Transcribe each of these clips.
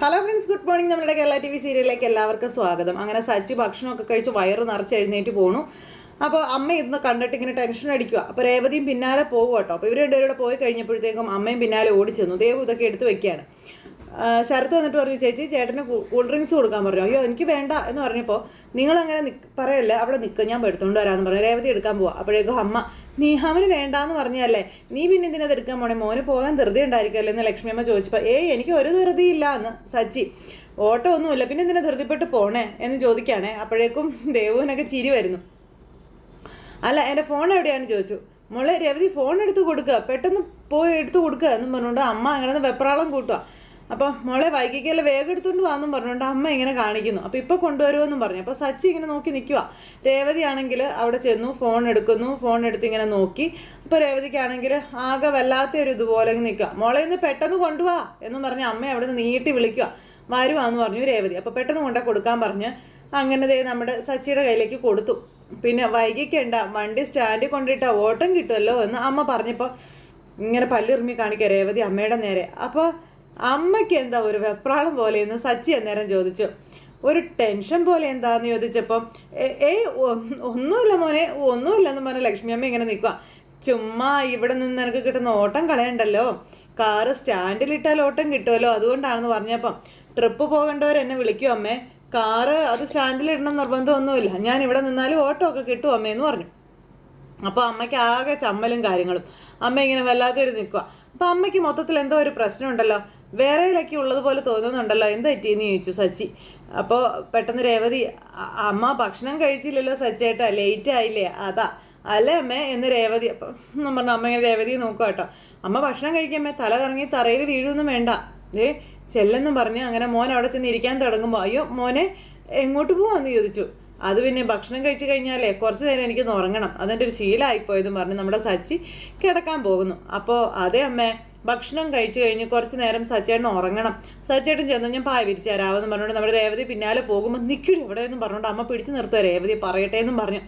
Hello friends good morning നമ്മുടെ Kerala T V സീരിയലിലേക്ക് എല്ലാവർക്കും സ്വാഗതം. അങ്ങനെ സച്ചു ഭക്ഷണമൊക്കെ കഴിച്ച് വയറ് നിറച്ച് എഴുന്നേറ്റ് പോണു. അപ്പോൾ അമ്മ ഇന്ന് കണ്ടിട്ട് ഇങ്ങനെ ടെൻഷൻ അടിക്കുക അപ്പോൾ രേവതിയും പിന്നാലെ പോകും കേട്ടോ. അപ്പോൾ ഇവർ രണ്ടുപേരും പോയി കഴിഞ്ഞപ്പോഴത്തേക്കും അമ്മയും പിന്നാലെ ഓടിച്ചെന്നു ദേവ് ഇതൊക്കെ എടുത്ത് വെക്കുകയാണ്. ശരത്ത് വന്നിട്ട് പറഞ്ഞു ചേച്ചി ചേട്ടന് കൂൾ ഡ്രിങ്ക്സ് കൊടുക്കാൻ പറഞ്ഞു. അയ്യോ എനിക്ക് വേണ്ട. എന്ന് പറഞ്ഞപ്പോൾ നിങ്ങളങ്ങനെ പറയല്ലേ അവിടെ നിൽക്കുക ഞാൻ എടുത്തുകൊണ്ട് വരാമെന്ന് പറഞ്ഞു. രേവതി എടുക്കാൻ പോവാം. അപ്പോഴേക്കും അമ്മ നീ അവന് വേണ്ടാന്ന് പറഞ്ഞല്ലേ നീ പിന്നെ എന്തിനാ എടുക്കാൻ പോണേ? മോന് പോകാൻ ധൃതി ഉണ്ടായിരിക്കുമല്ലോ എന്ന് ലക്ഷ്മിയമ്മ ചോദിച്ചപ്പോൾ ഏയ് എനിക്ക് ഒരു ധൃതിയില്ല എന്ന്. സച്ചി ഓട്ടോ ഒന്നുമില്ല. പിന്നെ ഇതിനെ ധൃതിപ്പെട്ട് പോണേ? എന്ന് ചോദിക്കുകയാണേ. അപ്പോഴേക്കും ദേവുവിനൊക്കെ ചിരി വരുന്നു. അല്ല എന്റെ ഫോൺ എവിടെയാണ് ചോദിച്ചു. മോളെ രവതി ഫോൺ എടുത്ത് കൊടുക്കുക പെട്ടെന്ന് പോയി എടുത്ത് കൊടുക്കുക എന്നും പറഞ്ഞുകൊണ്ട് അമ്മ അങ്ങനെ വെപ്രാളം കൂട്ടുക അപ്പോൾ മോളെ വൈകിക്കല്ലേ വേഗം എടുത്തുകൊണ്ട് വാന്നും പറഞ്ഞുകൊണ്ട് അമ്മ ഇങ്ങനെ കാണിക്കുന്നു. അപ്പോൾ ഇപ്പോൾ കൊണ്ടുവരുമെന്നും പറഞ്ഞു. അപ്പോൾ സച്ചി ഇങ്ങനെ നോക്കി നിൽക്കുക രേവതി ആണെങ്കിൽ അവിടെ ചെന്നു ഫോൺ എടുക്കുന്നു ഫോൺ എടുത്ത് ഇങ്ങനെ നോക്കി. അപ്പോൾ രേവതിക്കാണെങ്കിൽ ആകെ വല്ലാത്ത ഒരു ഇതുപോലെ നിൽക്കുക മോളെ ഇന്ന് പെട്ടെന്ന് കൊണ്ടുപോവാ എന്നും പറഞ്ഞ് അമ്മ അവിടെ നിന്ന് നീട്ടി വിളിക്കുക വരുവാന്ന് പറഞ്ഞു രേവതി. അപ്പോൾ പെട്ടെന്ന് കൊണ്ടേ കൊടുക്കാൻ പറഞ്ഞ് അങ്ങനെ ദേ നമ്മുടെ സച്ചിയുടെ കയ്യിലേക്ക് കൊടുത്തു. പിന്നെ വൈകിക്കണ്ട വണ്ടി സ്റ്റാൻഡിൽ കൊണ്ടിട്ട ഓട്ടം കിട്ടുമല്ലോ എന്ന് അമ്മ പറഞ്ഞപ്പോൾ ഇങ്ങനെ പല്ലിറുമ്മി കാണിക്കുക രേവതി അമ്മയുടെ നേരെ. അപ്പോൾ അമ്മയ്ക്ക് എന്താ ഒരു വെപ്രാളം പോലെ എന്ന് സച്ചി അന്നേരം ചോദിച്ചു. ഒരു ടെൻഷൻ പോലെ എന്താന്ന് ചോദിച്ചപ്പം "ഏ- ഏയ് ഒന്നുമില്ല മോനെ ഒന്നുമില്ലെന്ന് പറഞ്ഞ ലക്ഷ്മി അമ്മ ഇങ്ങനെ നിൽക്കുക ചുമ്മാ ഇവിടെ നിന്ന് നിനക്ക് കിട്ടുന്ന ഓട്ടം കളയണ്ടല്ലോ. കാറ് സ്റ്റാൻഡിലിട്ടാൽ ഓട്ടം കിട്ടുമല്ലോ അതുകൊണ്ടാണെന്ന് പറഞ്ഞപ്പം ട്രിപ്പ് പോകേണ്ടവർ എന്നെ വിളിക്കും അമ്മേ. കാറ് അത് സ്റ്റാൻഡിലിടണം നിർബന്ധമൊന്നുമില്ല. ഞാൻ ഇവിടെ നിന്നാലും ഓട്ടോ ഒക്കെ കിട്ടും അമ്മയെന്ന് പറഞ്ഞു. അപ്പോൾ അമ്മയ്ക്ക് ആകെ ചമ്മലും കാര്യങ്ങളും. അമ്മ ഇങ്ങനെ വല്ലാത്തൊരു നിൽക്കുക അപ്പോൾ അമ്മയ്ക്ക് മൊത്തത്തിൽ എന്തോ ഒരു പ്രശ്നമുണ്ടല്ലോ. വേറെയിലൊക്കെ ഉള്ളതുപോലെ തോന്നുന്നുണ്ടല്ലോ. എന്ത് പറ്റിയെന്ന് ചോദിച്ചു സച്ചി. അപ്പോൾ പെട്ടെന്ന് രേവതി "അ- അമ്മ ഭക്ഷണം കഴിച്ചില്ലല്ലോ സച്ചേട്ടാ ലേറ്റ് ആയില്ലേ അതാ അല്ലേ അമ്മേ? എന്ന് രേവതി അപ്പം ഞാൻ പറഞ്ഞു അമ്മ ഇങ്ങനെ രേവതി നോക്കുക കേട്ടോ. അമ്മ ഭക്ഷണം കഴിക്കാമേ തല കറങ്ങി തറയിൽ വീഴുമെന്നും വേണ്ട. ഏ ചെല്ലെന്നും പറഞ്ഞ് അങ്ങനെ മോൻ അവിടെ ചെന്ന് ഇരിക്കാൻ തുടങ്ങുമ്പോൾ അയ്യോ മോനെ എങ്ങോട്ട് പോവാന്ന് ചോദിച്ചു. അത് പിന്നെ ഭക്ഷണം കഴിച്ചു കഴിഞ്ഞാലേ കുറച്ച് നേരം എനിക്ക് ഉറങ്ങണം. അതെന്റെ ഒരു ശീലമായിപ്പോയതും പറഞ്ഞ് നമ്മുടെ സച്ചി കിടക്കാൻ പോകുന്നു. അപ്പോൾ അതേ അമ്മേ ഭക്ഷണം കഴിച്ചു കഴിഞ്ഞ് കുറച്ച് നേരം സച്ചേട്ടൻ ഉറങ്ങണം. സച്ചേട്ടൻ ചെന്ന് ഞാൻ പായ വിരിച്ചു തരാമെന്ന് പറഞ്ഞുകൊണ്ട് നമ്മുടെ രേവതി പിന്നാലെ പോകുമ്പോൾ നിൽക്കൂ ഇവിടെ എന്നും പറഞ്ഞുകൊണ്ട് അമ്മ പിടിച്ചു നിർത്തുക രേവതി പറയട്ടെ എന്നും പറഞ്ഞു.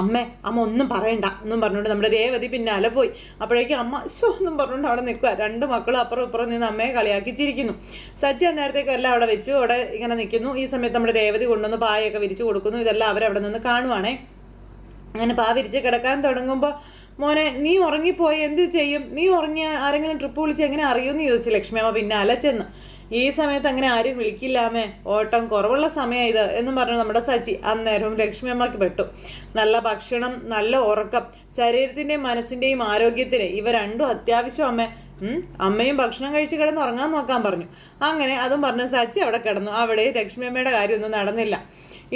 അമ്മേ അമ്മ ഒന്നും പറയണ്ട എന്നും പറഞ്ഞുകൊണ്ട് നമ്മുടെ രേവതി പിന്നാലെ പോയി. അപ്പോഴേക്കും അമ്മ ശോ എന്നും പറഞ്ഞുകൊണ്ട് അവിടെ നിൽക്കുക രണ്ട് മക്കളും അപ്പുറം ഇപ്പുറം നിന്ന് അമ്മയെ കളിയാക്കി ചിരിക്കുന്നു സച്ചി നേരത്തേക്ക് എല്ലാം അവിടെ വെച്ചു അവിടെ ഇങ്ങനെ നിൽക്കുന്നു. ഈ സമയത്ത് നമ്മുടെ രേവതി കൊണ്ടുവന്ന് പായയൊക്കെ വിരിച്ചു കൊടുക്കുന്നു. ഇതെല്ലാം അവരവിടെ നിന്ന് കാണുവാണേ. അങ്ങനെ പാ വിരിച്ച് കിടക്കാൻ തുടങ്ങുമ്പോൾ മോനെ നീ ഉറങ്ങിപ്പോയി എന്ത് ചെയ്യും? നീ ഉറങ്ങിയ ആരെങ്കിലും ട്രിപ്പ് വിളിച്ച് എങ്ങനെ അറിയുമെന്ന് ചോദിച്ചു ലക്ഷ്മി അമ്മ പിന്നെ അലച്ചെന്ന്. ഈ സമയത്ത് അങ്ങനെ ആരും വിളിക്കില്ലാമേ ഓട്ടം കുറവുള്ള സമയം ഇത് എന്നും പറഞ്ഞു നമ്മുടെ സച്ചി അന്നേരവും ലക്ഷ്മി അമ്മയ്ക്ക് പെട്ടു. നല്ല ഭക്ഷണം നല്ല ഉറക്കം ശരീരത്തിന്റെയും മനസ്സിന്റെയും ആരോഗ്യത്തിന് ഇവ രണ്ടും അത്യാവശ്യം അമ്മേ. അമ്മയും ഭക്ഷണം കഴിച്ച് കിടന്ന് ഉറങ്ങാൻ നോക്കാൻ പറഞ്ഞു. അങ്ങനെ അതും പറഞ്ഞ് സച്ചി അവിടെ കിടന്നു. അവിടെ ലക്ഷ്മി അമ്മയുടെ കാര്യമൊന്നും നടന്നില്ല.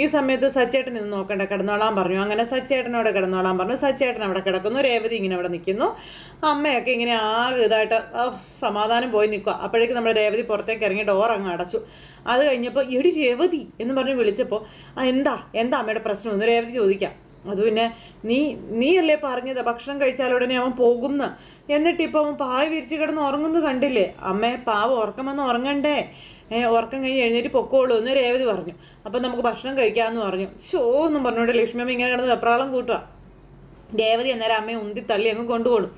ഈ സമയത്ത് സച്ചേട്ടൻ ഇന്ന് നോക്കണ്ട കിടന്നോളാൻ പറഞ്ഞു. അങ്ങനെ സച്ചേട്ടനോട് കിടന്നോളാൻ പറഞ്ഞു. സച്ചേട്ടൻ അവിടെ കിടക്കുന്നു. രേവതി ഇങ്ങനെ അവിടെ നിൽക്കുന്നു. അമ്മയൊക്കെ ഇങ്ങനെ ആകെ ഇതായിട്ട് സമാധാനം പോയി നിൽക്കുക. അപ്പോഴേക്കും നമ്മുടെ രേവതി പുറത്തേക്ക് ഇറങ്ങി ഡോർ അങ്ങ് അടച്ചു. അത് കഴിഞ്ഞപ്പോൾ എടി രേവതി എന്ന് പറഞ്ഞ് വിളിച്ചപ്പോൾ എന്താ? എന്താ അമ്മയുടെ പ്രശ്നം? ഒന്ന് രേവതി ചോദിക്കാം. അത് പിന്നെ നീ നീയല്ലേ പറഞ്ഞത്? ഭക്ഷണം കഴിച്ചാൽ ഉടനെ അവൻ പോകുന്ന? എന്നിട്ടിപ്പോൾ അവൻ പായ വിരിച്ച് കിടന്ന് ഉറങ്ങുന്നു കണ്ടില്ലേ? അമ്മേ പാവ ഉറക്കം വന്ന് ഉറങ്ങണ്ടേ? ഉറക്കം കഴിഞ്ഞ് എഴുന്നേറ്റ് പൊക്കോളൂ എന്ന് രേവതി പറഞ്ഞു. അപ്പം നമുക്ക് ഭക്ഷണം കഴിക്കാമെന്ന് പറഞ്ഞു. ഷോ എന്നും പറഞ്ഞുകൊണ്ട് ലക്ഷ്മി അമ്മ ഇങ്ങനെ കിടന്ന് വെപ്രാളം കൂട്ടുക രേവതി അന്നേരം അമ്മയെ ഉന്തി തള്ളി അങ്ങ് കൊണ്ടുപോകണം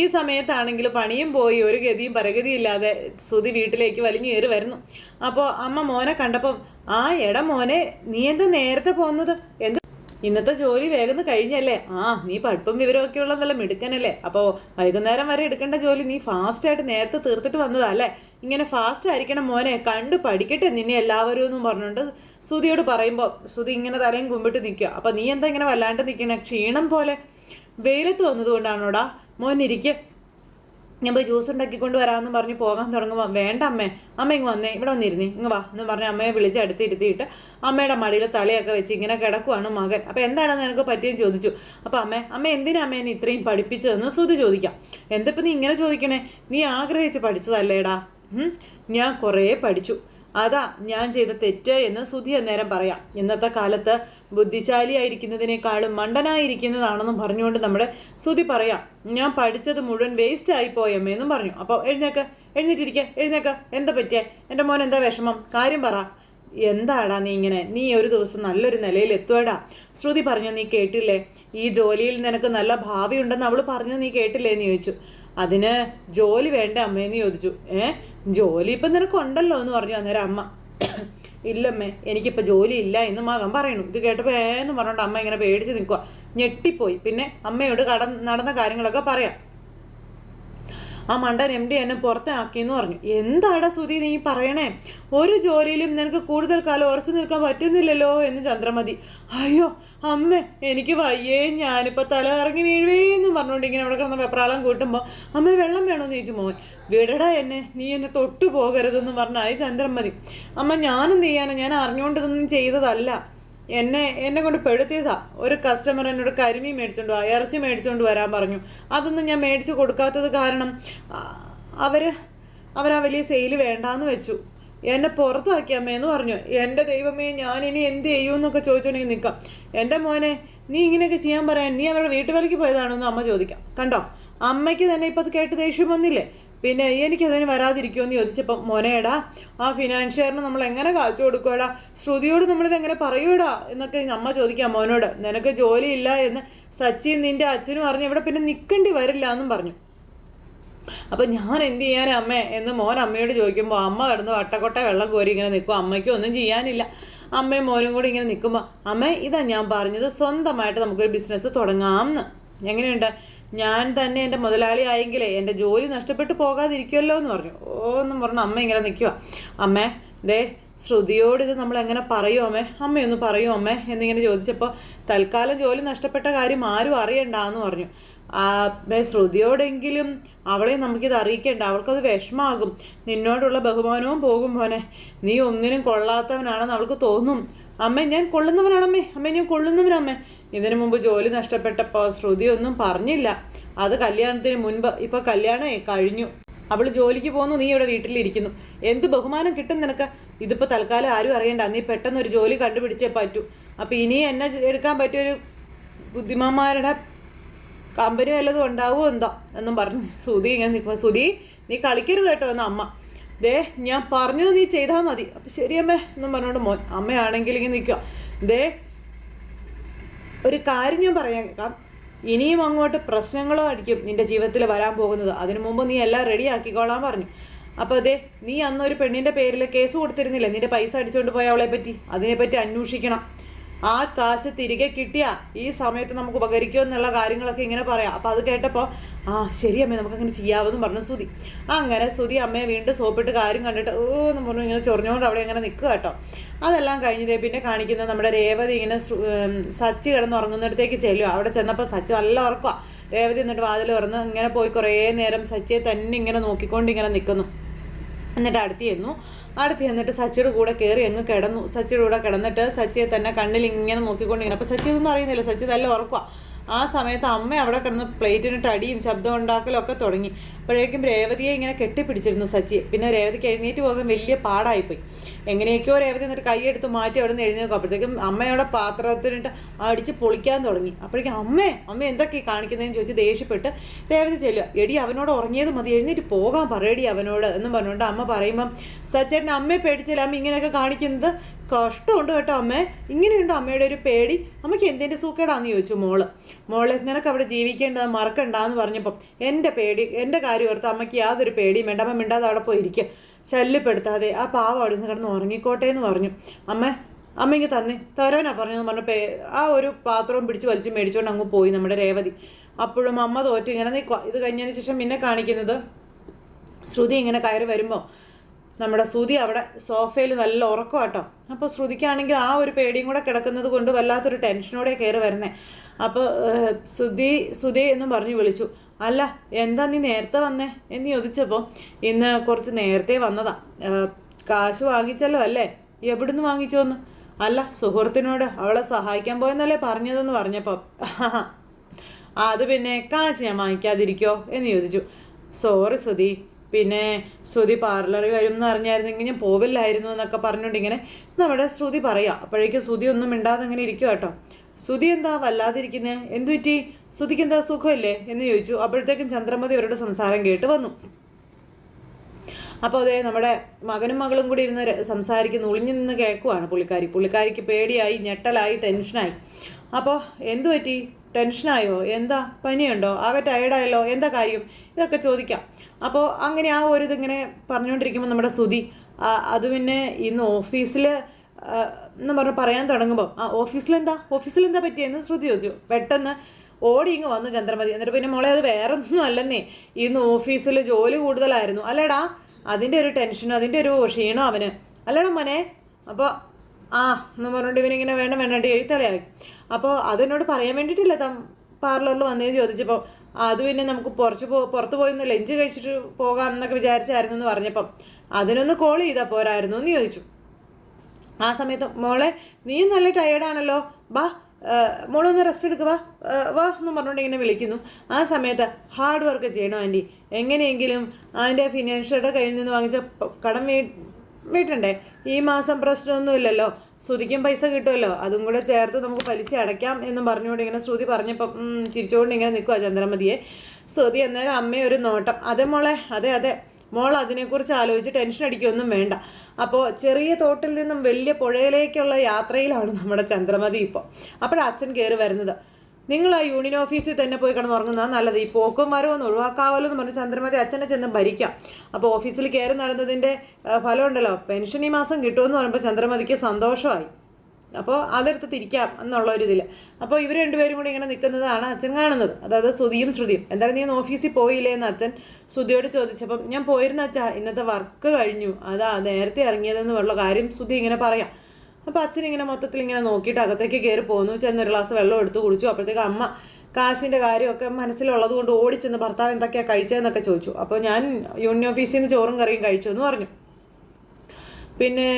ഈ സമയത്താണെങ്കിൽ പണിയും പോയി ഒരു ഗതിയും പരഗതിയില്ലാതെ സുതി വീട്ടിലേക്ക് വലിഞ്ഞു കയറി വരുന്നു. അപ്പോൾ അമ്മ മോനെ കണ്ടപ്പം ആ എട മോനെ നീ എന്താ നേരത്തെ പോകുന്നത് എന്ത് ഇന്നത്തെ ജോലി വേഗം കഴിഞ്ഞല്ലേ? ആ നീ പഠിപ്പും വിവരമൊക്കെ ഉള്ള നല്ല മിടുക്കനല്ലേ? അപ്പോൾ വൈകുന്നേരം വരെ എടുക്കേണ്ട ജോലി നീ ഫാസ്റ്റ് ആയിട്ട് നേരത്തെ തീർത്തിട്ട് വന്നതാ അല്ലേ? ഇങ്ങനെ ഫാസ്റ്റ് ആയിരിക്കണം മോനെ കണ്ട് പഠിക്കട്ടെ നിന്നെ എല്ലാവരും എന്നും പറഞ്ഞുകൊണ്ട് സുതിയോട് പറയുമ്പോൾ സുതി ഇങ്ങനെ തലയും കുമ്പിട്ട് നിൽക്കുക. അപ്പം നീ എന്താ ഇങ്ങനെ വല്ലാണ്ട് നിൽക്കണേ? ക്ഷീണം പോലെ വെയിലത്ത് വന്നതുകൊണ്ടാണോടാ? മോൻ ഇരിക്കുക ഞാൻ പോയി ജ്യൂസ് ഉണ്ടാക്കിക്കൊണ്ട് വരാമെന്ന് പറഞ്ഞ് പോകാൻ തുടങ്ങുമ്പോൾ വേണ്ട അമ്മേ അമ്മ ഇങ്ങ് വന്നേ ഇവിടെ വന്നിരുന്നേ ഇങ്ങ് വാ എന്ന് പറഞ്ഞ് അമ്മയെ വിളിച്ച് അടുത്തിരുത്തിയിട്ട് അമ്മയുടെ മടിയിൽ തലയൊക്കെ വെച്ച് ഇങ്ങനെ കിടക്കുവാണ് മകൻ. അപ്പോൾ എന്താണെന്ന് എനിക്ക് പറ്റിയെന്ന് ചോദിച്ചു. അപ്പോൾ അമ്മേ അമ്മ എന്തിനാ അമ്മ എന്നെ ഇത്രയും പഠിപ്പിച്ചതെന്ന് സുതി ചോദിക്കാം. എന്തിപ്പോൾ നീ ഇങ്ങനെ ചോദിക്കണേ? നീ ആഗ്രഹിച്ച് പഠിച്ചതല്ലേടാ? ഞാൻ കുറേ പഠിച്ചു. അതാ ഞാൻ ചെയ്ത തെറ്റ് എന്ന് സുധി അന്നേരം പറയാം. ഇന്നത്തെ കാലത്ത് ബുദ്ധിശാലിയായിരിക്കുന്നതിനേക്കാളും മണ്ടനായിരിക്കുന്നതാണെന്നും പറഞ്ഞുകൊണ്ട് നമ്മുടെ സുധി പറയാം. ഞാൻ പഠിച്ചത് മുഴുവൻ വേസ്റ്റ് ആയി ആയിപ്പോയമ്മേ എന്നും പറഞ്ഞു. അപ്പോൾ എഴുന്നേക്ക് എഴുന്നേറ്റിരിക്കുക എഴുന്നേക്ക്. എന്താ പറ്റിയ? എന്റെ മോൻ എന്താ വിഷമം? കാര്യം പറ. എന്താടാ നീ ഇങ്ങനെ? നീ ഒരു ദിവസം നല്ലൊരു നിലയിൽ എത്തുവാടാ. ശ്രുതി പറഞ്ഞു നീ കേട്ടില്ലേ? ഈ ജോലിയിൽ നിനക്ക് നല്ല ഭാവി ഉണ്ടെന്ന് അവൾ പറഞ്ഞു നീ കേട്ടില്ലേ? എന്ന് ചോദിച്ചു. അതിന് ജോലി വേണ്ട അമ്മയെന്ന് ചോദിച്ചു. ഏ? ജോലി ഇപ്പം നിനക്കുണ്ടല്ലോ എന്ന് പറഞ്ഞു അന്നേരം അമ്മ ഇല്ലമ്മേ എനിക്കിപ്പോൾ ജോലി ഇല്ല എന്ന് മകൻ പറയണു ഇത് കേട്ടപ്പോൾ ഏന്ന് പറഞ്ഞുകൊണ്ട് അമ്മ ഇങ്ങനെ പേടിച്ച് നിൽക്കുക ഞെട്ടിപ്പോയി. പിന്നെ അമ്മയോട് കട നടന്ന കാര്യങ്ങളൊക്കെ പറയാം. ആ മണ്ടൻ എം ഡി എന്നെ പുറത്താക്കിയെന്ന് പറഞ്ഞു. എന്താടാ സുധി നീ പറയണേ? ഒരു ജോലിയിലും നിനക്ക് കൂടുതൽ കാലം ഉറച്ചു നിൽക്കാൻ പറ്റുന്നില്ലല്ലോ എന്ന് ചന്ദ്രമതി. അയ്യോ അമ്മ എനിക്ക് വയ്യേ. ഞാനിപ്പോൾ തല ഇറങ്ങി എന്ന് പറഞ്ഞുകൊണ്ട് ഇങ്ങനെ അവിടെ കിടന്ന വെപ്രാളം കൂട്ടുമ്പോൾ അമ്മ വെള്ളം വേണമെന്ന് ചോദിച്ചു മോൻ. വിടടാ എന്നെ നീ എന്നെ തൊട്ടു പോകരുതെന്ന് പറഞ്ഞ പറഞ്ഞായി ചന്ദ്രമതി. അമ്മ ഞാനും നീയാണ് ഞാൻ അറിഞ്ഞുകൊണ്ടതൊന്നും ചെയ്തതല്ല. എന്നെ എന്നെ കൊണ്ട് പെടുത്തിയതാ. ഒരു കസ്റ്റമർ എന്നോട് കരിമീൻ മേടിച്ചോണ്ട് വാ ഇറച്ചി മേടിച്ചോണ്ട് വരാൻ പറഞ്ഞു. അതൊന്നും ഞാൻ മേടിച്ചു കൊടുക്കാത്തത് കാരണം അവർ അവർ വലിയ സെയിൽ വേണ്ടാന്ന് വെച്ചു. എന്നെ പുറത്താക്കി അമ്മയെന്ന് പറഞ്ഞു. എന്റെ ദൈവമേ ഞാൻ ഇനി എന്ത് ചെയ്യുമെന്നൊക്കെ ചോദിച്ചോണ്ടെങ്കിൽ നിൽക്കാം. എന്റെ മോനെ നീ ഇങ്ങനെയൊക്കെ ചെയ്യാൻ പറയാൻ നീ അവരുടെ വീട്ടുവേലയ്ക്ക് പോയതാണോ എന്ന് അമ്മ ചോദിക്കാം. കണ്ടോ? അമ്മയ്ക്ക് തന്നെ ഇപ്പം അത് കേട്ട് ദേഷ്യം വന്നില്ലേ? പിന്നെ എനിക്കതിന് വരാതിരിക്കുമെന്ന് ചോദിച്ചപ്പം മോനേടാ ആ ഫിനാൻഷ്യറിന് നമ്മൾ എങ്ങനെ കാശ് കൊടുക്കുവാടാ? ശ്രുതിയോട് നമ്മളിത് എങ്ങനെ പറയൂടാ എന്നൊക്കെ അമ്മ ചോദിക്കാം മോനോട് നിനക്ക് ജോലിയില്ല എന്ന് സച്ചിൻ നിന്റെ അച്ഛനും അറിഞ്ഞ് ഇവിടെ പിന്നെ നിൽക്കേണ്ടി വരില്ല എന്നും പറഞ്ഞു. അപ്പൊ ഞാൻ എന്ത് ചെയ്യാനാ അമ്മേ എന്ന് മോൻ അമ്മയോട് ചോദിക്കുമ്പോൾ അമ്മ കിടന്ന് വട്ടക്കൊട്ട വെള്ളം കോരി ഇങ്ങനെ നിൽക്കും. അമ്മയ്ക്കും ഒന്നും ചെയ്യാനില്ല. അമ്മയും മോനും കൂടി ഇങ്ങനെ നിൽക്കുമ്പോൾ അമ്മേ ഇതാ ഞാൻ പറഞ്ഞത് സ്വന്തമായിട്ട് നമുക്കൊരു ബിസിനസ് തുടങ്ങാം തുടങ്ങാമെന്ന് എങ്ങനെയുണ്ട്? ഞാൻ തന്നെ എന്റെ മുതലാളി ആയെങ്കിലേ എന്റെ ജോലി നഷ്ടപ്പെട്ടു പോകാതിരിക്കുമല്ലോ എന്ന് പറഞ്ഞു. ഓ എന്നും പറഞ്ഞു. അമ്മ ഇങ്ങനെ നിൽക്കുക അമ്മേ ദേ ശ്രുതിയോട് ഇത് നമ്മൾ എങ്ങനെ പറയൂ അമ്മേ? അമ്മയൊന്ന് പറയൂ അമ്മേ എന്നിങ്ങനെ ചോദിച്ചപ്പോൾ തൽക്കാലം ജോലി നഷ്ടപ്പെട്ട കാര്യം ആരും അറിയണ്ട എന്ന് പറഞ്ഞു. ആ മേ ശ്രുതിയോടെങ്കിലും അവളെ നമുക്കിത് അറിയിക്കേണ്ട. അവൾക്കത് വിഷമാകും. നിന്നോടുള്ള ബഹുമാനവും പോകും മോനെ. നീ ഒന്നിനും കൊള്ളാത്തവനാണെന്ന് അവൾക്ക് തോന്നും. അമ്മ ഞാൻ കൊള്ളുന്നവനാണമ്മേ. അമ്മേ ഞാൻ കൊള്ളുന്നവനമ്മേ ഇതിനു മുമ്പ് ജോലി നഷ്ടപ്പെട്ടപ്പോൾ ശ്രുതി ഒന്നും പറഞ്ഞില്ല. അത് കല്യാണത്തിന് മുൻപ്. ഇപ്പൊ കല്യാണമേ കഴിഞ്ഞു. അവൾ ജോലിക്ക് പോകുന്നു നീ ഇവിടെ വീട്ടിലിരിക്കുന്നു. എന്ത് ബഹുമാനം കിട്ടും നിനക്ക്? ഇതിപ്പോ തൽക്കാലം ആരും അറിയണ്ട. നീ പെട്ടെന്ന് ഒരു ജോലി കണ്ടുപിടിച്ചേ പറ്റൂ. അപ്പൊ ഇനി എന്നെ എടുക്കാൻ പറ്റിയൊരു ബുദ്ധിമാന്മാരുടെ കമ്പനി വല്ലതും ഉണ്ടാവുമോ എന്തോ എന്നും പറഞ്ഞു സുധി ഇങ്ങനെ നിൽക്കുമ്പോൾ സുധി നീ കളിക്കരുത് കേട്ടോ എന്ന് അമ്മ. ദേ ഞാൻ പറഞ്ഞത് നീ ചെയ്താൽ മതി. അപ്പം ശരിയമ്മേ എന്നും പറഞ്ഞുകൊണ്ട് മോൻ അമ്മയാണെങ്കിൽ ഇങ്ങനെ നിൽക്കുക ദേ ഒരു കാര്യം ഞാൻ പറയാം. ഇനിയും അങ്ങോട്ട് പ്രശ്നങ്ങളോ ആയിരിക്കും നിന്റെ ജീവിതത്തിൽ വരാൻ പോകുന്നത്. അതിനു മുമ്പ് നീ എല്ലാം റെഡി ആക്കിക്കോളാൻ പറഞ്ഞു. അപ്പോൾ അതെ നീ അന്ന് ഒരു പെണ്ണിന്റെ പേരിൽ കേസ് കൊടുത്തിരുന്നില്ല? നിന്റെ പൈസ അടിച്ചുകൊണ്ട് പോയ അവളെ പറ്റി അതിനെപ്പറ്റി അന്വേഷിക്കണം. ആ കാശ് തിരികെ കിട്ടിയാ ഈ സമയത്ത് നമുക്ക് ഉപകരിക്കും എന്നുള്ള കാര്യങ്ങളൊക്കെ ഇങ്ങനെ പറയാം. അപ്പോൾ അത് കേട്ടപ്പോൾ ആ ശരി അമ്മേ നമുക്ക് അങ്ങനെ ചെയ്യാമെന്ന് പറഞ്ഞു സുതി അങ്ങനെ സുതി അമ്മയെ വീണ്ടും സോപ്പിട്ട് കാര്യം കണ്ടിട്ട് ഓ എന്ന് പറഞ്ഞു ഇങ്ങനെ ചൊറിഞ്ഞുകൊണ്ട് അവിടെ ഇങ്ങനെ നിൽക്കുക കേട്ടോ. അതെല്ലാം കഴിഞ്ഞതേ പിന്നെ കാണിക്കുന്നത് നമ്മുടെ രേവതി ഇങ്ങനെ സച്ച് കിടന്നുറങ്ങുന്നിടത്തേക്ക് ചെല്ലുക അവിടെ ചെന്നപ്പോൾ സച്ചി നല്ല ഉറക്കുക രേവതി എന്നിട്ട് വാതിൽ തുറന്ന് ഇങ്ങനെ പോയി കുറേ നേരം സച്ചിയെ തന്നെ ഇങ്ങനെ നോക്കിക്കൊണ്ട് ഇങ്ങനെ നിൽക്കുന്നു എന്നിട്ട് അടുത്ത് ചെന്നു. അടുത്ത് ചെന്നിട്ട് സച്ചിയുടെ കൂടെ കയറി അങ്ങ് കിടന്നു. സച്ചിയുടെ കൂടെ കിടന്നിട്ട് സച്ചിയെ തന്നെ കണ്ണിൽ ഇങ്ങനെ നോക്കിക്കൊണ്ടിങ്ങനെ അപ്പോൾ സച്ചി ഇതൊന്നും അറിയുന്നില്ല. സച്ചി നല്ല ഉറക്കുക ആ സമയത്ത് അമ്മ അവിടെ കിടന്ന് പ്ലേറ്റിനിട്ട് അടിയും ശബ്ദം ഉണ്ടാക്കലും ഒക്കെ തുടങ്ങി. അപ്പോഴേക്കും രേവതിയെ ഇങ്ങനെ കെട്ടിപ്പിടിച്ചിരുന്നു സച്ചി പിന്നെ രേവതിക്ക് എഴുന്നേറ്റ് പോകാൻ വലിയ പാടായിപ്പോയി. എങ്ങനെയൊക്കെയോ രേവതി എന്നിട്ട് കൈയെടുത്ത് മാറ്റി അവിടെ നിന്ന് എഴുന്നേക്കും അപ്പോഴത്തേക്കും അമ്മയുടെ പാത്രത്തിനിട്ട് അടിച്ച് പൊളിക്കാൻ തുടങ്ങി. അപ്പോഴേക്കും അമ്മേ അമ്മ എന്തൊക്കെ കാണിക്കുന്നതെന്ന് ചോദിച്ച് ദേഷ്യപ്പെട്ട് രേവതി ചെല്ലുക. എടി അവനോട് ഉറങ്ങിയത് മതി. എഴുന്നേറ്റ് പോകാൻ പറയടി അവനോട് എന്നും പറഞ്ഞുകൊണ്ട് അമ്മ പറയുമ്പം സച്ചേട്ടൻ അമ്മയെ പേടിച്ചില്ല അമ്മ ഇങ്ങനെയൊക്കെ കാണിക്കുന്നത്? കഷ്ടമുണ്ട് കേട്ടോ അമ്മേ. ഇങ്ങനെയുണ്ടോ അമ്മയുടെ ഒരു പേടി? അമ്മയ്ക്ക് എന്തിന്റെ സൂക്കേടാന്ന് ചോദിച്ചു മോൾ. മോളെ നിനക്ക് അവിടെ ജീവിക്കേണ്ടത് മറക്കണ്ടാന്ന് പറഞ്ഞപ്പം എന്റെ പേടി എന്റെ കാര്യം ഓർത്ത് അമ്മയ്ക്ക് യാതൊരു പേടിയും വേണ്ട. അമ്മ മിണ്ടാതെ അവിടെ പോയി ഇരിക്കുക ശല്യപ്പെടുത്താതെ ആ പാവം അവിടെ നിന്ന് കിടന്ന് ഉറങ്ങിക്കോട്ടെ എന്ന് പറഞ്ഞു. അമ്മ അമ്മ ഇങ്ങ് തന്നെ. തരാനാ പറഞ്ഞു പറഞ്ഞ പേ ആ ഒരു പാത്രവും പിടിച്ച് വലിച്ചു മേടിച്ചുകൊണ്ട് അങ്ങ് പോയി നമ്മുടെ രേവതി. അപ്പോഴും അമ്മ തോറ്റു ഇങ്ങനെ നീ ഇത് കഴിഞ്ഞതിന് ശേഷം പിന്നെ കാണിക്കുന്നത്? ശ്രുതി ഇങ്ങനെ കയറി വരുമ്പോൾ നമ്മുടെ ശ്രുതി അവിടെ സോഫയിൽ നല്ല ഉറക്കം കേട്ടോ അപ്പോൾ ശ്രുതിക്കാണെങ്കിൽ ആ ഒരു പേടിയും കൂടെ കിടക്കുന്നത് കൊണ്ട് വല്ലാത്തൊരു ടെൻഷനോടെ കയറി വരുന്നത് അപ്പോൾ ശ്രുതി ശ്രുതി എന്നും പറഞ്ഞു വിളിച്ചു. അല്ല എന്താ നീ നേരത്തെ വന്നേ എന്ന് ചോദിച്ചപ്പോൾ ഇന്ന് കുറച്ച് നേരത്തെ വന്നതാ. കാശ് വാങ്ങിച്ചല്ലോ അല്ലേ? എവിടുന്ന് വാങ്ങിച്ചോന്ന്? അല്ല സുഹൃത്തിനോട് അവളെ സഹായിക്കാൻ പോയെന്നല്ലേ പറഞ്ഞതെന്ന് പറഞ്ഞപ്പോൾ അത് പിന്നെ കാശ് ഞാൻ വാങ്ങിക്കാതിരിക്കോ എന്ന് ചോദിച്ചു. സോറി സുധി. പിന്നെ ശ്രുതി പാർലറിൽ വരും എന്ന് അറിഞ്ഞായിരുന്നെങ്കിൽ ഞാൻ പോവില്ലായിരുന്നു എന്നൊക്കെ പറഞ്ഞുകൊണ്ട് ഇങ്ങനെ നമ്മുടെ ശ്രുതി പറയാം അപ്പോഴേക്കും ശ്രുതി ഒന്നും മിണ്ടാതെ അങ്ങനെ ഇരിക്കുക കേട്ടോ. ശ്രുതി എന്താ വല്ലാതിരിക്കുന്നത് എന്തു പറ്റി? ശ്രുതിക്ക് എന്താ സുഖമില്ലേ? എന്ന് ചോദിച്ചു. അപ്പോഴത്തേക്കും ചന്ദ്രമതി അവരുടെ സംസാരം കേട്ട് വന്നു. അപ്പോൾ അതെ നമ്മുടെ മകനും മകളും കൂടി ഇരുന്ന് സംസാരിക്കുന്ന. ഒളിഞ്ഞു നിന്ന് കേൾക്കുവാണ് പുള്ളിക്കാരി. പുള്ളിക്കാരിക്ക് പേടിയായി ഞെട്ടലായി ടെൻഷനായി. അപ്പോൾ എന്തു പറ്റി? ടെൻഷനായോ? എന്താ? പനിയുണ്ടോ? ആകെ ടയർഡായല്ലോ? എന്താ കാര്യം? ഇതൊക്കെ ചോദിക്കാം. അപ്പോൾ അങ്ങനെ ആ ഒരു ഇതിങ്ങനെ പറഞ്ഞുകൊണ്ടിരിക്കുമ്പോൾ നമ്മുടെ ആ, അത് പിന്നെ ഇന്ന് ഓഫീസിൽ എന്ന് പറഞ്ഞ് പറയാൻ തുടങ്ങുമ്പോൾ ആ ഓഫീസിലെന്താ? ഓഫീസിലെന്താ പറ്റിയെന്ന് ശ്രുതി ചോദിച്ചു. പെട്ടെന്ന് ഓടി ഇങ്ങ് വന്നു ചന്ദ്രമതി. എന്നിട്ട് പിന്നെ മോളെ അത് വേറെ ഒന്നും അല്ലെന്നേ. ഇന്ന് ഓഫീസിൽ ജോലി കൂടുതലായിരുന്നു. അല്ലേടാ അതിന്റെ ഒരു ടെൻഷനും അതിന്റെ ഒരു ക്ഷീണം അവന്. അല്ലേടാ മോനെ അപ്പോൾ ആ എന്ന് പറഞ്ഞിട്ട് ഇവനിങ്ങനെ വേണം വേണ്ടി എഴുത്തലയായി. അപ്പോൾ അതിനോട് പറയാൻ വേണ്ടിയിട്ടില്ല തം പാർലറിൽ വന്നേന്ന് ചോദിച്ചപ്പോൾ അത് പിന്നെ നമുക്ക് പുറച്ച് പോ പുറത്ത് പോയി ഒന്ന് ലഞ്ച് കഴിച്ചിട്ട് പോകാം എന്നൊക്കെ വിചാരിച്ചായിരുന്നു എന്ന് പറഞ്ഞപ്പം. അതിനൊന്ന് കോൾ ചെയ്താൽ പോരായിരുന്നു എന്ന് ചോദിച്ചു. ആ സമയത്ത് മോളെ നീ നല്ല ടയേർഡാണല്ലോ ബാ മോളൊന്ന് റെസ്റ്റ് എടുക്കുക വാ എന്ന് പറഞ്ഞുകൊണ്ട് ഇങ്ങനെ വിളിക്കുന്നു. ആ സമയത്ത് ഹാർഡ് വർക്ക് ചെയ്യണം ആന്റി എങ്ങനെയെങ്കിലും ആന്റെ ഫിനാൻഷ്യറുടെ കയ്യിൽ നിന്ന് വാങ്ങിച്ച കടം വീട്ടണ്ടേ? ഈ മാസം പ്രശ്നമൊന്നുമില്ലല്ലോ. ശ്രുതിക്കും പൈസ കിട്ടുമല്ലോ. അതും കൂടെ ചേർത്ത് നമുക്ക് പലിശ അടയ്ക്കാം എന്നും പറഞ്ഞുകൊണ്ട് ഇങ്ങനെ ശ്രുതി പറഞ്ഞപ്പം ചിരിച്ചുകൊണ്ട് ഇങ്ങനെ നിൽക്കുക ചന്ദ്രമതിയെ. ശ്രുതി അന്നേരം അമ്മയൊരു നോട്ടം. അതെ മോളെ അതെ അതെ. മോൾ അതിനെക്കുറിച്ച് ആലോചിച്ച് ടെൻഷൻ അടിക്കുകയൊന്നും വേണ്ട. അപ്പോൾ ചെറിയ തോട്ടിൽ നിന്നും വലിയ പുഴയിലേക്കുള്ള യാത്രയിലാണ് നമ്മുടെ ചന്ദ്രമതി ഇപ്പോൾ അപ്പോഴച്ഛൻ കയറി വരുന്നത്. നിങ്ങൾ ആ യൂണിയൻ ഓഫീസിൽ തന്നെ പോയി കിടന്നുറങ്ങുന്നതാണ് നല്ലത്. ഈ പോക്കും വരവും ഒഴിവാക്കാവല്ലോ എന്ന് പറഞ്ഞ് ചന്ദ്രമതി അച്ഛനെ ചെന്ന് ഭരിക്കാം. അപ്പോൾ ഓഫീസിൽ കയറി നടന്നതിന്റെ ഫലമുണ്ടല്ലോ പെൻഷൻ ഈ മാസം കിട്ടുമെന്ന് പറയുമ്പോൾ ചന്ദ്രമതിക്ക് സന്തോഷമായി. അപ്പോൾ അതെടുത്ത് തിരിക്കാം എന്നുള്ള ഒരു ഇതിൽ അപ്പോൾ ഇവർ രണ്ടുപേരും കൂടി ഇങ്ങനെ നിൽക്കുന്നതാണ് അച്ഛൻ കാണുന്നത്. അതായത് ശ്രുതിയും ശ്രുതിയും. എന്തായാലും നീ ഓഫീസിൽ പോയില്ലേ എന്ന് അച്ഛൻ ശ്രുതിയോട് ചോദിച്ചപ്പം ഞാൻ പോയിരുന്ന അച്ഛാ ഇന്നത്തെ വർക്ക് കഴിഞ്ഞു. അതാ നേരത്തെ ഇറങ്ങിയതെന്നുള്ള കാര്യം ശ്രുതി ഇങ്ങനെ പറയാം. അപ്പോൾ അച്ഛൻ ഇങ്ങനെ മൊത്തത്തിൽ ഇങ്ങനെ നോക്കിയിട്ട് അകത്തേക്ക് കയറി പോന്നു. ചെന്ന് ഒരു ഗ്ലാസ് വെള്ളം എടുത്ത് കുടിച്ചു. അപ്പോഴത്തേക്ക് അമ്മ കാശിന്റെ കാര്യമൊക്കെ മനസ്സിലുള്ളത് കൊണ്ട് ഓടിച്ചെന്ന് ഭർത്താവ് എന്തൊക്കെയാണ് കഴിച്ചതെന്നൊക്കെ ചോദിച്ചു. അപ്പോൾ ഞാൻ യൂണിയൻ ഓഫീസിൽ നിന്ന് ചോറും കറിയും കഴിച്ചു എന്ന് പറഞ്ഞു. പിന്നെ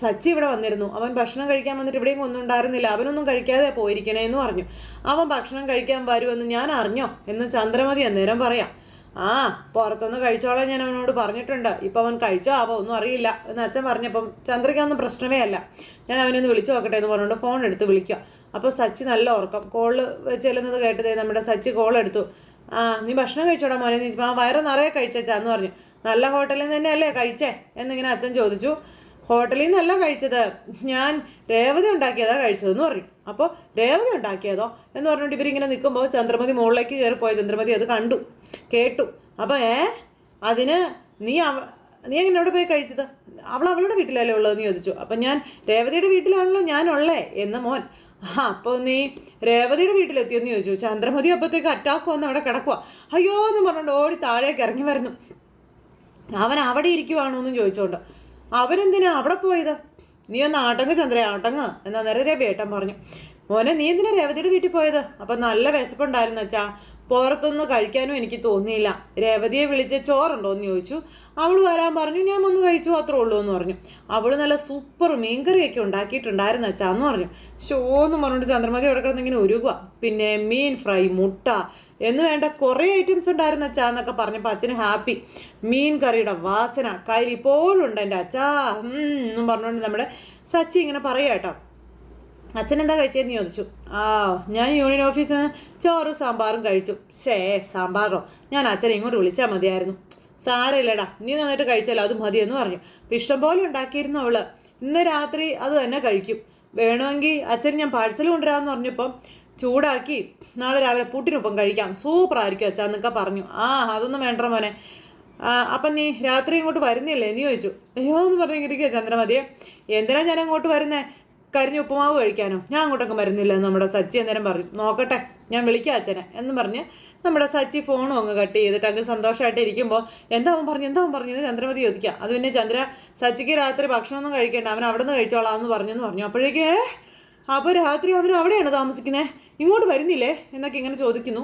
സച്ചി ഇവിടെ വന്നിരുന്നു. അവൻ ഭക്ഷണം കഴിക്കാൻ വന്നിട്ട് ഇവിടെയും ഒന്നും ഉണ്ടായിരുന്നില്ല. അവനൊന്നും കഴിക്കാതെ പോയിരിക്കണേ എന്ന് പറഞ്ഞു. അവൻ ഭക്ഷണം കഴിക്കാൻ വരുമെന്ന് ഞാൻ അറിഞ്ഞോ? എന്ന് ചന്ദ്രമതി അന്നേരം പറയാം. ആ പുറത്തുനിന്ന് കഴിച്ചോളാം ഞാൻ അവനോട് പറഞ്ഞിട്ടുണ്ട്. ഇപ്പം അവൻ കഴിച്ചോ ആവോ ഒന്നും അറിയില്ല. എന്ന് അച്ഛൻ പറഞ്ഞപ്പം ചന്ദ്രയ്ക്കൊന്നും പ്രശ്നമേ അല്ല. ഞാൻ അവനൊന്ന് വിളിച്ചു നോക്കട്ടെ എന്ന് പറഞ്ഞുകൊണ്ട് ഫോൺ എടുത്ത് വിളിക്കുക. അപ്പോൾ സച്ചി നല്ല ഉറക്കം. കോൾ ചെല്ലുന്നത് കേട്ടതേ നമ്മുടെ സച്ചി കോൾ എടുത്തു. ആ നീ ഭക്ഷണം കഴിച്ചോടാ മോനെ? നീ ആ വയറ് നിറയെ കഴിച്ചേച്ചാന്ന് പറഞ്ഞു. നല്ല ഹോട്ടലിൽ നിന്ന് തന്നെയല്ലേ കഴിച്ചേ? എന്നിങ്ങനെ അച്ഛൻ ചോദിച്ചു. ഹോട്ടലിൽ നിന്നല്ല കഴിച്ചത്. ഞാൻ രേവതി ഉണ്ടാക്കിയതാ കഴിച്ചതെന്ന് പറഞ്ഞു. അപ്പോൾ രേവതി ഉണ്ടാക്കിയതോ എന്ന് പറഞ്ഞിട്ട് ഇവരിങ്ങനെ നിൽക്കുമ്പോൾ ചന്ദ്രമതി മുകളിലേക്ക് കയറിപ്പോയ. ചന്ദ്രമതി അത് കണ്ടു. കേട്ടു. അപ്പോൾ ഏ അതിന് നീ നീ എങ്ങനെ അവിടെ പോയി കഴിച്ചത്? അവൾ അവളുടെ വീട്ടിലല്ലേ ഉള്ളതെന്ന് ചോദിച്ചു. അപ്പം ഞാൻ രേവതിയുടെ വീട്ടിലാണല്ലോ ഞാനുള്ളേ എന്ന് മോൻ. ആ അപ്പോൾ നീ രേവതിയുടെ വീട്ടിലെത്തിയെന്ന് ചോദിച്ചു. ചന്ദ്രമതി അപ്പോഴത്തേക്ക് അറ്റാക്ക് വന്ന് അവിടെ കിടക്കുക അയ്യോ എന്ന് പറഞ്ഞുകൊണ്ട് ഓടി താഴേക്ക് ഇറങ്ങി വരുന്നു. അവൻ അവിടെ ഇരിക്കുവാണോ എന്ന് ചോദിച്ചോണ്ട് അവനെന്തിനാ അവിടെ പോയത്? നീ ഒന്ന് ആട്ടങ്ങ് ചന്ദ്ര ആട്ടങ്ങ്. എന്നാ നേരെ രവിയേട്ടൻ പറഞ്ഞു. മോനെ നീ എന്തിനാ രേവതിയുടെ വീട്ടിൽ പോയത്? അപ്പം നല്ല വിശപ്പുണ്ടായിരുന്നു അച്ഛാ. പുറത്തൊന്നും കഴിക്കാനും എനിക്ക് തോന്നിയില്ല. രേവതിയെ വിളിച്ച് ചോറുണ്ടോ എന്ന് ചോദിച്ചു. അവൾ വരാൻ പറഞ്ഞു ഞാൻ ഒന്ന് കഴിച്ചു അത്രേ ഉള്ളൂ എന്ന് പറഞ്ഞു. അവൾ നല്ല സൂപ്പർ മീൻകറിയൊക്കെ ഉണ്ടാക്കിയിട്ടുണ്ടായിരുന്നു അച്ഛാ എന്ന് പറഞ്ഞു. ഷോ എന്ന് പറഞ്ഞിട്ട് ചന്ദ്രമതി അവിടെ കിടന്നിങ്ങനെ ഉരുകുക പിന്നെ മീൻ ഫ്രൈ മുട്ട എന്ന് വേണ്ട കുറേ ഐറ്റംസ് ഉണ്ടായിരുന്നു അച്ഛാ എന്നൊക്കെ പറഞ്ഞപ്പോൾ അച്ഛന് ഹാപ്പി മീൻ കറിയുടെ വാസന. കയ്യിൽ ഇപ്പോഴും ഉണ്ട് എന്റെ അച്ഛാ. എന്നും പറഞ്ഞുകൊണ്ട് നമ്മുടെ സച്ചി ഇങ്ങനെ പറയുക കേട്ടോ. അച്ഛൻ എന്താ കഴിച്ചതെന്ന് ചോദിച്ചു. ആ ഞാൻ യൂണിയൻ ഓഫീസിൽ നിന്ന് ചോറും സാമ്പാറും കഴിച്ചു. ഷേ സാമ്പാറോ? ഞാൻ അച്ഛനെ ഇങ്ങോട്ട് വിളിച്ചാൽ മതിയായിരുന്നു. സാരമില്ലടാ നീ നന്നായിട്ട് കഴിച്ചാലോ അത് മതിയെന്ന് പറഞ്ഞു. അപ്പം ഇഷ്ടം പോലെ ഉണ്ടാക്കിയിരുന്നു അവൾ. ഇന്ന് രാത്രി അത് തന്നെ കഴിക്കും. വേണമെങ്കിൽ അച്ഛൻ ഞാൻ പാഴ്സൽ കൊണ്ടുവരാമെന്ന് പറഞ്ഞപ്പം ചൂടാക്കി നാളെ രാവിലെ പുട്ടിനൊപ്പം കഴിക്കാം. സൂപ്പറായിരിക്കും അച്ഛാ എന്നൊക്കെ പറഞ്ഞു. ആ അതൊന്നും വേണ്ട മോനെ. അപ്പം നീ രാത്രി ഇങ്ങോട്ട് വരുന്നില്ലേ? നീ ചോദിച്ചു. അയ്യോ എന്ന് പറഞ്ഞിരിക്കുക ചന്ദ്രമതിയെ. എന്തിനാ ഞാൻ അങ്ങോട്ട് വരുന്നത് കരിഞ്ഞ ഉപ്പുമാവ് കഴിക്കാനോ? ഞാൻ അങ്ങോട്ടൊക്കെ വരുന്നില്ല നമ്മുടെ സച്ചി അന്നേരം പറഞ്ഞു. നോക്കട്ടെ ഞാൻ വിളിക്കാം അച്ഛനെ എന്ന് പറഞ്ഞ് നമ്മുടെ സച്ചി ഫോണും അങ്ങ് കട്ട് ചെയ്തിട്ട് അങ്ങ് സന്തോഷമായിട്ട് ഇരിക്കുമ്പോൾ എന്താ അവൻ പറഞ്ഞു? എന്താ അവൻ പറഞ്ഞത് ചന്ദ്രമതി ചോദിക്കുക. അത് പിന്നെ ചന്ദ്ര സച്ചിക്ക് രാത്രി ഭക്ഷണമൊന്നും കഴിക്കേണ്ട. അവൻ അവിടെ നിന്ന് കഴിച്ചോളാം എന്ന് പറഞ്ഞെന്ന് പറഞ്ഞു. അപ്പോഴേക്കേ അപ്പോൾ രാത്രി അവൻ അവിടെയാണ് താമസിക്കുന്നത് ഇങ്ങോട്ട് വരുന്നില്ലേ? എന്നൊക്കെ ഇങ്ങനെ ചോദിക്കുന്നു.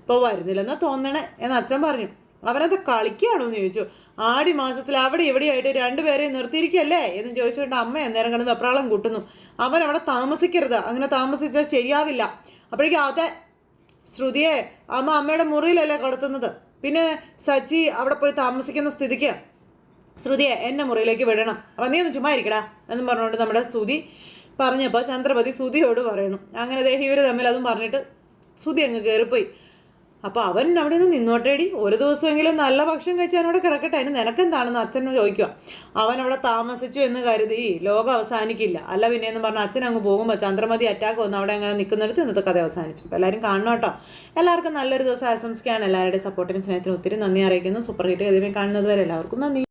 അപ്പോൾ വരുന്നില്ലെന്നാ തോന്നണേ എന്ന് അച്ഛൻ പറഞ്ഞു. അവനത് കളിക്കുകയാണോ എന്ന് ചോദിച്ചു. ആടി മാസത്തിൽ അവിടെ ഇവിടെയായിട്ട് രണ്ടുപേരെ നിർത്തിയിരിക്കല്ലേ എന്ന് ചോദിച്ചുകൊണ്ട് അമ്മ അന്നേരം കിടന്ന് വെപ്രാളം കൂട്ടുന്നു. അവൻ അവിടെ താമസിക്കരുത്. അങ്ങനെ താമസിച്ചാൽ ശരിയാവില്ല. അപ്പോഴേക്കും അതെ ശ്രുതിയെ അമ്മ അമ്മയുടെ മുറിയിലല്ലേ കടത്തുന്നത്? പിന്നെ സച്ചി അവിടെ പോയി താമസിക്കുന്ന സ്ഥിതിക്ക് ശ്രുതിയെ എന്നെ മുറിയിലേക്ക് വിടണം. അപ്പം നീ ഒന്ന് ചുമ്മാ ഇരിക്കടാ എന്നും പറഞ്ഞുകൊണ്ട് നമ്മുടെ ശ്രുതി പറഞ്ഞപ്പോൾ ചന്ദ്രപതി സുതിയോട് പറയണം. അങ്ങനെ ദേഹി ഇവർ തമ്മിൽ അതും പറഞ്ഞിട്ട് സുതി അങ്ങ് കയറിപ്പോയി അപ്പോൾ അവൻ അവിടെ നിന്ന് നിന്നോട്ടേടി. ഒരു ദിവസമെങ്കിലും നല്ല ഭക്ഷണം കഴിച്ചാൽ അവിടെ കിടക്കട്ടെ. അതിന് നിനക്കെന്താണെന്ന് അച്ഛൻ ചോദിക്കുക. അവൻ അവിടെ താമസിച്ചു എന്ന് കരുതി ലോകം അവസാനിക്കില്ല. അല്ല പിന്നെ എന്ന് പറഞ്ഞാൽ അച്ഛൻ അങ്ങ് പോകുമ്പോൾ ചന്ദ്രമതി അറ്റാക്ക് വന്ന് അവിടെ അങ്ങനെ നിൽക്കുന്നിടത്ത് ഇന്നത്തെ കഥ അവസാനിച്ചു. അപ്പോൾ എല്ലാവരും കാണണം കേട്ടോ. എല്ലാവർക്കും നല്ലൊരു ദിവസം ആശംസിക്കുകയാണ്. എല്ലാവരുടെയും സപ്പോർട്ടിനും സ്നേഹത്തിനും ഒത്തിരി നന്ദി അറിയിക്കുന്നു. സൂപ്പർ ഹിറ്റ് ഗതിമേ കാണുന്നത് വരെ എല്ലാവർക്കും നന്ദി.